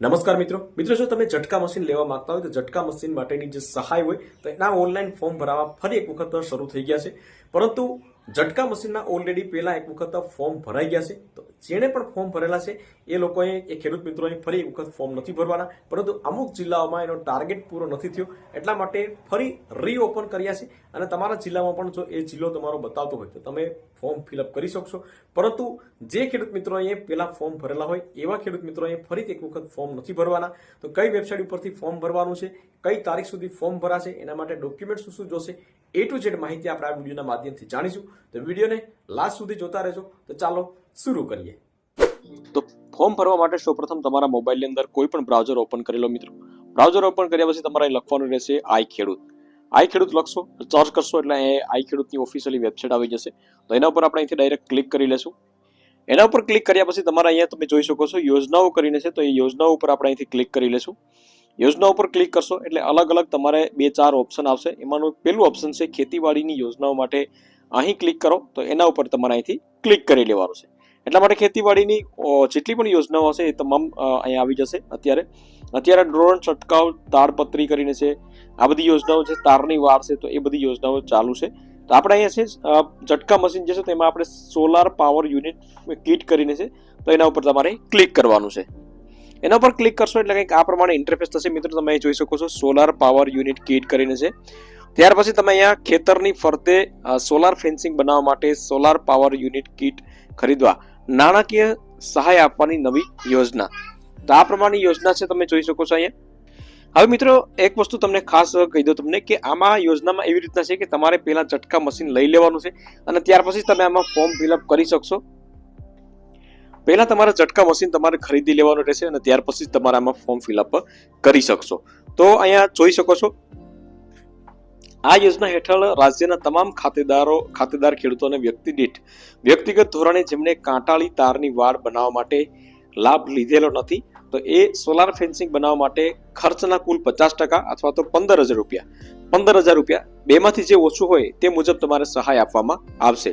નમસ્કાર મિત્રો. મિત્રો, જો તમે ઝટકા મશીન લેવા માંગતા હોય તો ઝટકા મશીન માટેની જે સહાય હોય તો એના ઓનલાઈન ફોર્મ ભરાવા ફરી એક વખત શરૂ થઈ ગયા છે. પરંતુ ઝટકા મશીનના ઓલરેડી પહેલા એક વખત ફોર્મ ભરાઈ ગયા છે. તો જેણે પણ ફોર્મ ભરેલા છે, એ લોકોએ, એ ખેડૂત મિત્રોએ ફરી એક વખત ફોર્મ નથી ભરવાના. પરંતુ અમુક જિલ્લાઓમાં એનો ટાર્ગેટ પૂરો નથી થયો. એટલા માટે ફરી રીઓપન કર્યા છે. અને તમારા જિલ્લામાં પણ જો એ જિલ્લો તમારો બતાવતો હોય, તો તમે ફોર્મ ફિલઅપ કરી શકશો. પરંતુ જે ખેડૂત મિત્રોએ પહેલા ફોર્મ ભરેલા હોય, એવા ખેડૂત મિત્રોએ ફરીથી એક વખત ફોર્મ નથી ભરવાના. તો કઈ વેબસાઇટ ઉપરથી ફોર્મ ભરવાનું છે, કઈ તારીખ સુધી ફોર્મ ભરાશે, એના માટે ડોક્યુમેન્ટ શું શું જોશે એ ટુ જેડ માહિતી આપણે આ વિડીયોના માધ્યમથી જાણીશું. તો વિડીયોને લાસ્ટ સુધી જોતા રહેજો. તો ચાલો શરૂ કરીએ. તો ફોર્મ ભરવા માટે સૌપ્રથમ તમારા મોબાઈલની અંદર કોઈ પણ બ્રાઉઝર ઓપન કરી લો મિત્રો. બ્રાઉઝર ઓપન કર્યા પછી તમારે લખવાનું રહેશે આઈ ખેડૂત. આઈ ખેડૂત લખશો સર્ચ કરશો એટલે આઈ ખેડૂતની ઓફિશિયલી વેબસાઇટ આવી જશે. તો એના ઉપર આપણે અહીંથી ડાયરેક્ટ ક્લિક કરી લેશું. એના ઉપર ક્લિક કર્યા પછી તમારે અહીંયા તમે જોઈ શકો છો યોજનાઓ કરીને છે, તો એ યોજનાઓ ઉપર આપણે અહીંથી ક્લિક કરી લેશું. યોજના ઉપર ક્લિક કરશો એટલે અલગ અલગ તમારે બે ચાર ઓપ્શન આવશે. એમાંનું પહેલું ઓપ્શન છે ખેતીવાડીની યોજનાઓ માટે અહીં ક્લિક કરો. તો એના ઉપર તમારે અહીંથી ક્લિક કરી લેવાનું છે. એટલા માટે ખેતીવાડીની જેટલી પણ યોજનાઓ હશે એ તમામ અહીંયા આવી જશે અત્યારે. અત્યારે ડ્રોન છંટકાવ તારપત્રી કરીને છે, આ બધી યોજનાઓ છે, તારની વાર છે, તો એ બધી યોજનાઓ ચાલુ છે. તો આપણે અહીંયા છે ઝટકા મશીન જે છે તેમાં આપણે સોલાર પાવર યુનિટ કીટ કરીને છે, તો એના ઉપર તમારે ક્લિક કરવાનું છે. એના પર ક્લિક કરશો એટલે કંઈક આ પ્રમાણે ઇન્ટરફેસ થશે. મિત્રો, તમે જોઈ શકો છો સોલાર પાવર યુનિટ કીટ કરીને છે. ત્યાર પછી તમે અહીંયા ખેતરની ફરતે સોલાર ફેન્સિંગ બનાવવા માટે સોલાર પાવર યુનિટ કીટ ખરીદવા નાણાકીય સહાય આપવાની નવી યોજના. તો આ પ્રમાણની યોજના છે, તમે જોઈ શકો છો અહીંયા. હવે મિત્રો, એક વસ્તુ તમને ખાસ કહી દઉં તમને કે આમાં યોજનામાં એવી રીતના છે કે તમારે પહેલાં ઝટકા મશીન લઈ લેવાનું છે અને ત્યાર પછી તમે આમાં ફોર્મ ફિલઅપ કરી શકશો. પહેલા તમારે ઝટકા મશીન તમારે ખરીદી લેવાનું રહેશે અને ત્યાર પછી તમારામાં ફોર્મ ફિલઅપ કરી શકશો. તો અહીંયા જોઈ શકો છો. આ યોજના હેઠળ રાજ્યના તમામ ખાતેદારો, ખાતેદાર ખેડૂતોને વ્યક્તિ દીઠ વ્યક્તિગત ધોરણે જેમણે કાંટાળી તારની વાડ બનાવવા માટે લાભ લીધેલો નથી, તો એ સોલાર ફેન્સિંગ બનાવવા માટે ખર્ચના કુલ પચાસ ટકા અથવા તો પંદર હજાર રૂપિયા. પંદર હજાર રૂપિયા બેમાંથી જે ઓછું હોય તે મુજબ તમારે સહાય આપવામાં આવશે.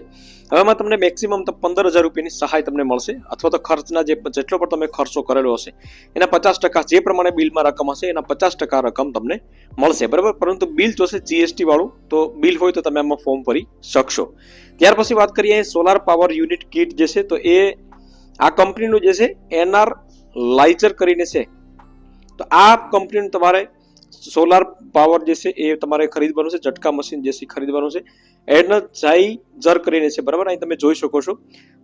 હવેમાં તમને મેક્સિમમ પંદર હજાર રૂપિયાની સહાય તમને મળશે, અથવા તો ખર્ચના જે જેટલો પણ તમે ખર્ચો કરેલો હશે, એના પચાસ ટકા જે પ્રમાણે બિલમાં રકમ હશે, એના પચાસ ટકા રકમ તમને મળશે. બરાબર? પરંતુ બિલ જોશે જીએસટી વાળું, તો બિલ હોય તો તમે આમાં ફોર્મ ભરી શકશો. ત્યાર પછી વાત કરીએ સોલાર પાવર યુનિટ કીટ જે છે, તો એ આ કંપનીનું જે છે, એનઆર લાઇચર કરીને છે. તો આ કંપનીનું તમારે સોલાર પાવર જે છે, એ તમારે ખરીદવાનું છે, ઝટકા મશીન જે છે ખરીદવાનું છે. એનર્જાઇઝર કરીને છે, બરાબર? અહીં તમે જોઈ શકો છો.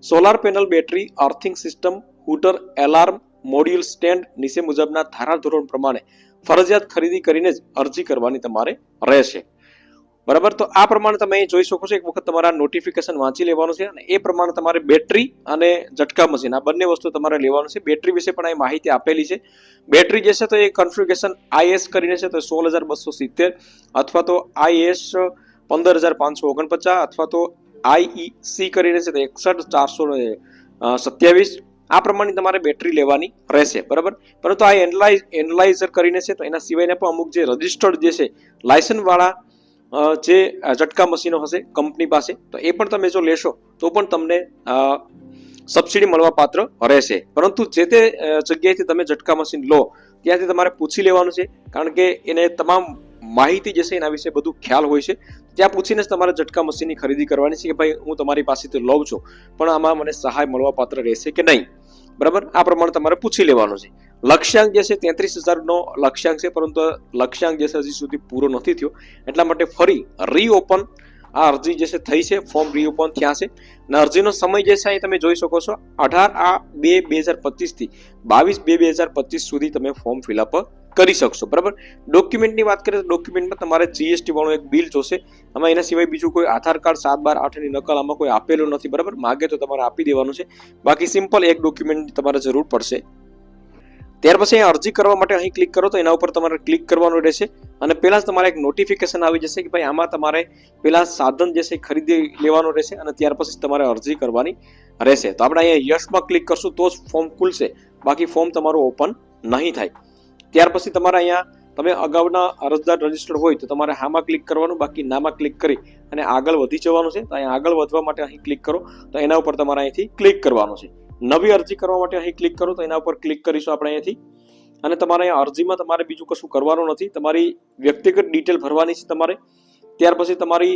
Solar panel battery, earthing system, hooter, alarm, module stand નીચે મુજબના ધારાધોરણ પ્રમાણે ફરજિયાત ખરીદી કરીને જ અરજી કરવાની તમારે રહેશે. બરાબર? તો આ પ્રમાણે તમે અહીં જોઈ શકો છો એક વખત તમારા નોટિફિકેશન વાંચી લેવાનું છે અને એ પ્રમાણે તમારે બેટરી અને ઝટકા મશીન આ બંને વસ્તુ તમારે લેવાનું છે. બેટરી વિશે પણ અહીં માહિતી આપેલી છે. બેટરી જે છે તો એ કન્ફિગેશન આઈએસ કરીને છે તો સોળ હજાર બસો સિત્તેર અથવા તો આઈએસ પંદર હજાર પાંચસો ઓગણપચાસ અથવા તો આઈઈસી કરીને છે તો એકસઠ ચારસો સત્યાવીસ. આ પ્રમાણે તમારે બેટરી લેવાની રહેશે બરાબર? પરંતુ આ એનલાઇઝ એનલાઇઝર કરીને છે તો એના સિવાયના પણ અમુક જે રજિસ્ટર્ડ જે છે લાયસન્સ વાળા અ, જે ઝટકા મશીનો હશે કંપની પાસે, તો એ પણ તમે જો લેશો, તો પણ તમને સબસિડી મળવા પાત્ર રહેશે. પરંતુ જે તે જગ્યાએથી તમે ઝટકા મશીન લો, ત્યાંથી તમારે પૂછી લેવાનું છે, કારણ કે એને તમામ માહિતી જે છે એના વિશે બધું ખ્યાલ હોય છે, ત્યાં પૂછીને જ તમારે ઝટકા મશીનની ખરીદી કરવાની છે કે ભાઈ હું તમારી પાસેથી લઉં છું, પણ આમાં મને સહાય મળવા પાત્ર રહેશે કે નહીં. બરાબર? આ પ્રમાણે તમારે પૂછી લેવાનું છે. લક્ષ્યાંક જે છે, તેત્રીસ હજારનો લક્ષ્યાંક છે, પરંતુ લક્ષ્યાંક જે છે, હજી સુધી પૂરો નથી થયો. એટલા માટે ફરી રીઓપન આ અરજી જે છે, થઈ છે ફોર્મ રીઓપન થયા છે. અને અરજીનો સમય જે છે, અહીં તમે જોઈ શકો છો. અઢાર આ બે બે હજાર પચીસથી બાવીસ બે બે હજાર પચીસ સુધી તમે ફોર્મ ફિલઅપ કરી શકશો, બરાબર? ડોક્યુમેન્ટની વાત કરીએ તો ડોક્યુમેન્ટમાં તમારે જીએસટી વાળું એક બિલ જોશે. આમાં એના સિવાય બીજું કોઈ આધાર કાર્ડ સાત, બાર આઠની નકલ આમાં કોઈ આપેલું નથી, બરાબર? માગે તો તમારે આપી દેવાનું છે. બાકી સિમ્પલ એક ડોક્યુમેન્ટ તમારે જરૂર પડશે. ત્યાર પછી અહીં અરજી કરવા માટે અહીં ક્લિક કરો તો એના ઉપર તમારે ક્લિક કરવાનું રહેશે. અને પહેલાં જ તમારે એક નોટિફિકેશન આવી જશે કે ભાઈ આમાં તમારે પહેલાં સાધન જે છે ખરીદી લેવાનું રહેશે અને ત્યાર પછી તમારે અરજી કરવાની રહેશે. તો આપણે અહીંયા યશમાં ક્લિક કરશું તો જ ફોર્મ ખુલશે. બાકી ફોર્મ તમારું ઓપન નહીં થાય. ત્યાર પછી તમારે અહીંયા તમે અગાઉના અરજદાર રજિસ્ટર્ડ હોય તો તમારે હામાં ક્લિક કરવાનું, બાકી નામાં ક્લિક કરી અને આગળ વધી જવાનું છે. તો અહીંયા આગળ વધવા માટે અહીં ક્લિક કરો. તો એના ઉપર તમારે અહીંથી ક્લિક કરવાનું છે. નવી અરજી કરવા માટે અહીં ક્લિક કરો. તો એના ઉપર ક્લિક કરીશું આપણે અહીંયાથી અને તમારે અહીંયા અરજીમાં તમારે બીજું કશું કરવાનું નથી. તમારી વ્યક્તિગત ડિટેલ ભરવાની છે તમારે. ત્યાર પછી તમારી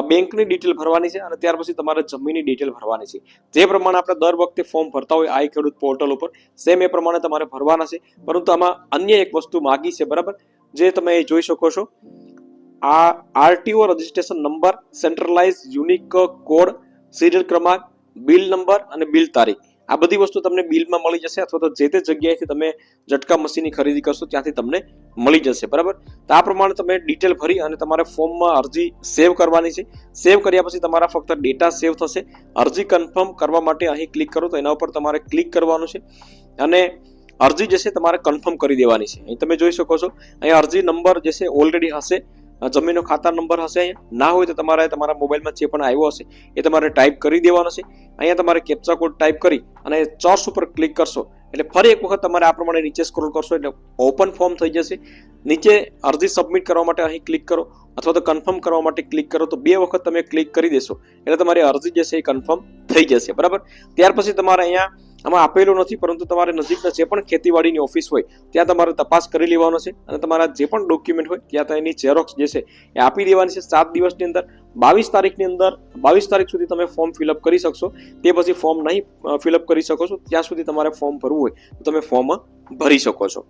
બેંકની ડિટેલ ભરવાની છે અને ત્યાર પછી તમારે જમીનની ડિટેલ ભરવાની છે. જે પ્રમાણે આપણે દર વખતે ફોર્મ ભરતા હોય આઈ ખેડૂત પોર્ટલ ઉપર સેમ એ પ્રમાણે તમારે ભરવાના છે. પરંતુ આમાં અન્ય એક વસ્તુ માગી છે, બરાબર? જે તમે એ જોઈ શકો છો. આ RTO registration number centralise unique code serial ક્રમાંક બિલ નંબર અને બિલ તારીખ. આ બધી વસ્તુ તમને બિલમાં મળી જશે અથવા તો જે તે જગ્યાએથી તમે ઝટકા મશીનની ખરીદી કરશો ત્યાંથી તમને મળી જશે, બરાબર? તો આ પ્રમાણે તમે ડિટેલ ભરી અને તમારે ફોર્મમાં અરજી સેવ કરવાની છે. સેવ કર્યા પછી તમારા ફક્ત ડેટા સેવ થશે. અરજી કન્ફર્મ કરવા માટે અહીં ક્લિક કરો તો એના ઉપર તમારે ક્લિક કરવાનું છે અને અરજી જે છે તમારે કન્ફર્મ કરી દેવાની છે. અહીં તમે જોઈ શકો છો, અહીં અરજી નંબર જે છે ઓલરેડી હશે. જમીનનો ખાતા નંબર હશે અહીંયા. ના હોય તો તમારે તમારા મોબાઈલમાં જે પણ આવ્યો હશે એ તમારે ટાઈપ કરી દેવાનો છે. અહીંયા તમારે કેપ્ચા કોડ ટાઈપ કરી અને ચોર્સ ઉપર ક્લિક કરશો. એટલે ફરી એક વખત તમારે આ પ્રમાણે નીચે સ્ક્રોલ કરશો, એટલે ઓપન ફોર્મ થઈ જશે. નીચે અરજી સબમિટ કરવા માટે અહીં ક્લિક કરો અથવા તો કન્ફર્મ કરવા માટે ક્લિક કરો, તો બે વખત તમે ક્લિક કરી દેશો. એટલે તમારી અરજી જે છે એ કન્ફર્મ થઈ જશે, બરાબર? ત્યાર પછી તમારે અહીંયા આમાં આપેલું નથી, પરંતુ તમારે નજીકના જે પણ ખેતીવાડીની ઓફિસ હોય, ત્યાં તમારે તપાસ કરી લેવાનો છે અને તમારા જે પણ ડોક્યુમેન્ટ હોય, ત્યાં તો એની ઝેરોક્સ જે છે એ આપી દેવાની છે. સાત દિવસની અંદર બાવીસ તારીખની અંદર, બાવીસ તારીખ સુધી તમે ફોર્મ ફિલઅપ કરી શકશો. તે પછી ફોર્મ નહીં ફિલઅપ કરી શકો છો. ત્યાં સુધી તમારે ફોર્મ ભરવું હોય તો તમે ફોર્મ ભરી શકો છો.